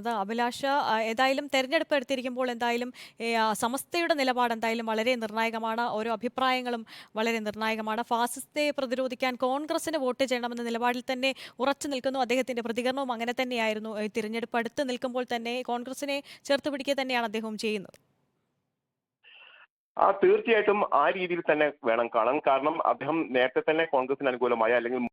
അത് അഭിലാഷ ഏതായാലും തെരഞ്ഞെടുപ്പ് എടുത്തിരിക്കുമ്പോൾ എന്തായാലും സമസ്തയുടെ നിലപാട് എന്തായാലും വളരെ നിർണായകമാണ്. ഓരോ അഭിപ്രായങ്ങളും വളരെ നിർണായകമാണ്. ഫാസിസ്റ്റെ പ്രതിരോധിക്കാൻ കോൺഗ്രസിന് വോട്ട് ചെയ്യണമെന്ന നിലപാടിൽ തന്നെ ഉറച്ചു നിൽക്കുന്നു. അദ്ദേഹത്തിന്റെ പ്രതികരണവും അങ്ങനെ തന്നെയായിരുന്നു. തിരഞ്ഞെടുപ്പ് അടുത്ത് നിൽക്കുമ്പോൾ തന്നെ കോൺഗ്രസിനെ ചേർത്ത് പിടിക്കുക തന്നെയാണ് അദ്ദേഹം ചെയ്യുന്നത്. ആ തീർച്ചയായിട്ടും ആ രീതിയിൽ തന്നെ വേണം കാണാൻ. കാരണം അദ്ദേഹം നേരത്തെ തന്നെ കോൺഗ്രസിന് അനുകൂലമായ അല്ലെങ്കിൽ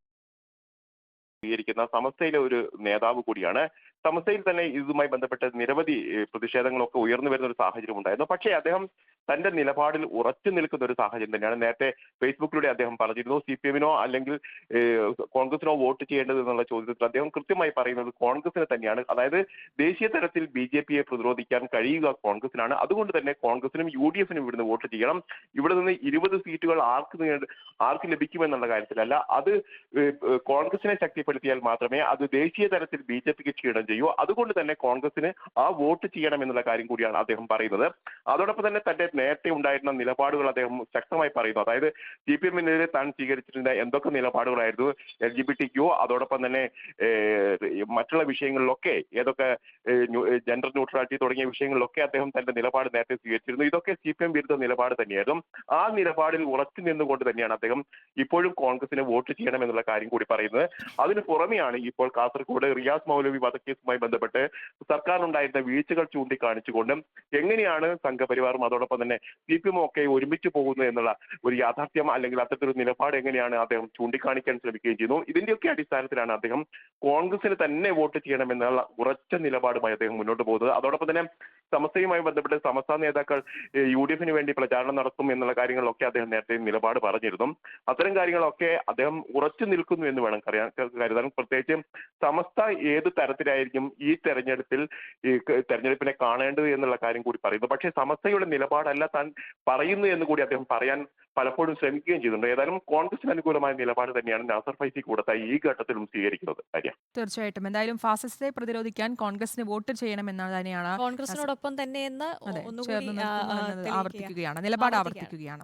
സമസ്തയിലെ ഒരു നേതാവ് കൂടിയാണ്. സമസ്തയിൽ തന്നെ ഇതുമായി ബന്ധപ്പെട്ട് നിരവധി പ്രതിഷേധങ്ങളൊക്കെ ഉയർന്നു വരുന്ന ഒരു സാഹചര്യം ഉണ്ടായിരുന്നു. പക്ഷേ അദ്ദേഹം തന്റെ നിലപാടിൽ ഉറച്ചു നിൽക്കുന്ന ഒരു സാഹചര്യം തന്നെയാണ്. നേരത്തെ ഫേസ്ബുക്കിലൂടെ അദ്ദേഹം പറഞ്ഞിരുന്നു സി പി എമ്മിനോ അല്ലെങ്കിൽ കോൺഗ്രസിനോ വോട്ട് ചെയ്യേണ്ടത് എന്നുള്ള ചോദ്യത്തിൽ അദ്ദേഹം കൃത്യമായി പറയുന്നത് കോൺഗ്രസിന് തന്നെയാണ്. അതായത് ദേശീയ തലത്തിൽ ബി ജെ പിയെ പ്രതിരോധിക്കാൻ കഴിയുക കോൺഗ്രസിനാണ്. അതുകൊണ്ട് തന്നെ കോൺഗ്രസിനും യു ഡി എഫിനും ഇവിടുന്ന് വോട്ട് ചെയ്യണം. ഇവിടെ നിന്ന് ഇരുപത് സീറ്റുകൾ ആർക്ക് ആർക്ക് ലഭിക്കുമെന്നുള്ള കാര്യത്തിലല്ല. അത് കോൺഗ്രസിനെ ശക്തിപ്പെടുത്തിയാൽ മാത്രമേ അത് ദേശീയ തലത്തിൽ ബി ജെ പിക്ക് ക്ഷീണം ചെയ്യൂ അതുകൊണ്ട് തന്നെ കോൺഗ്രസിന് ആ വോട്ട് ചെയ്യണം എന്നുള്ള കാര്യം കൂടിയാണ് അദ്ദേഹം പറയുന്നത്. അതോടൊപ്പം തന്നെ തന്റെ നേരത്തെ ഉണ്ടായിരുന്ന നിലപാടുകൾ അദ്ദേഹം ശക്തമായി പറയുന്നു. അതായത് സി പി എമ്മിനെതിരെ താൻ സ്വീകരിച്ചിരുന്ന എന്തൊക്കെ നിലപാടുകളായിരുന്നു? L G B T Q അതോടൊപ്പം തന്നെ മറ്റുള്ള വിഷയങ്ങളിലൊക്കെ ഏതൊക്കെ ജെൻഡർ ന്യൂട്രാലിറ്റി തുടങ്ങിയ വിഷയങ്ങളിലൊക്കെ അദ്ദേഹം തന്റെ നിലപാട് നേരത്തെ സ്വീകരിച്ചിരുന്നു. ഇതൊക്കെ സി പി എം വിരുദ്ധ നിലപാട് തന്നെയായിരുന്നു. ആ നിലപാടിൽ ഉറച്ചു നിന്നുകൊണ്ട് തന്നെയാണ് അദ്ദേഹം ഇപ്പോഴും കോൺഗ്രസിന് വോട്ട് ചെയ്യണം എന്നുള്ള കാര്യം കൂടി പറയുന്നത്. അതിന് പുറമെയാണ് ഇപ്പോൾ കാസർഗോഡ് റിയാസ് മൗലവി വധക്കേസുമായി ബന്ധപ്പെട്ട് സർക്കാരിനുണ്ടായിരുന്ന വീഴ്ചകൾ ചൂണ്ടിക്കാണിച്ചുകൊണ്ടും എങ്ങനെയാണ് സംഘപരിവാറും അതോടൊപ്പം തന്നെ സി പി എമ്മും ഒക്കെ ഒരുമിച്ച് പോകുന്നത് എന്നുള്ള ഒരു യാഥാർത്ഥ്യം അല്ലെങ്കിൽ അത്തരത്തിലൊരു നിലപാട് എങ്ങനെയാണ് അദ്ദേഹം ചൂണ്ടിക്കാണിക്കാൻ ശ്രമിക്കുകയും ചെയ്യുന്നു. ഇതിന്റെയൊക്കെ അടിസ്ഥാനത്തിലാണ് അദ്ദേഹം കോൺഗ്രസിന് തന്നെ വോട്ട് ചെയ്യണമെന്നുള്ള ഉറച്ച നിലപാടുമായി അദ്ദേഹം മുന്നോട്ട് പോകുന്നത്. അതോടൊപ്പം തന്നെ സമസ്തയുമായി ബന്ധപ്പെട്ട് സമസ്ത നേതാക്കൾ യു ഡി എഫിന് വേണ്ടി പ്രചാരണം നടത്തും എന്നുള്ള കാര്യങ്ങളിലൊക്കെ അദ്ദേഹം നേരത്തെ നിലപാട് പറഞ്ഞിരുന്നു. അത്തരം കാര്യങ്ങളൊക്കെ അദ്ദേഹം ഉറച്ചു നിൽക്കുന്നു എന്ന് വേണം കരുതാൻ. പ്രത്യേകിച്ച് സമസ്ത ഏത് തരത്തിലായിരിക്കും ഈ തെരഞ്ഞെടുപ്പിൽ ഈ തെരഞ്ഞെടുപ്പിനെ കാണേണ്ടത് എന്നുള്ള കാര്യം കൂടി പറയുന്നു പക്ഷേ സമസ്തയുടെ നിലപാടല്ല താൻ പറയുന്നു എന്ന് കൂടി അദ്ദേഹം പറയാൻ പലപ്പോഴും ശ്രമിക്കുകയും ചെയ്യുന്നുണ്ട്. ഏതായാലും കോൺഗ്രസിന് അനുകൂലമായ നിലപാട് തന്നെയാണ് നാസർ ഫൈസി കൂടത്തായി ഈ ഘട്ടത്തിലും സ്വീകരിക്കുന്നത്. തീർച്ചയായിട്ടും. എന്തായാലും ഫാസിസ്റ്റെ പ്രതിരോധിക്കാൻ കോൺഗ്രസിന് വോട്ട് ചെയ്യണം ചെയ്യണമെന്നാണ് തന്നെയാണ് കോൺഗ്രസിനോടൊപ്പം തന്നെ എന്ന്. ആവർത്തിക്കുകയാണ്. നിലപാട് ആവർത്തിക്കുകയാണ്. ആവർത്തിക്കുകയാണ്.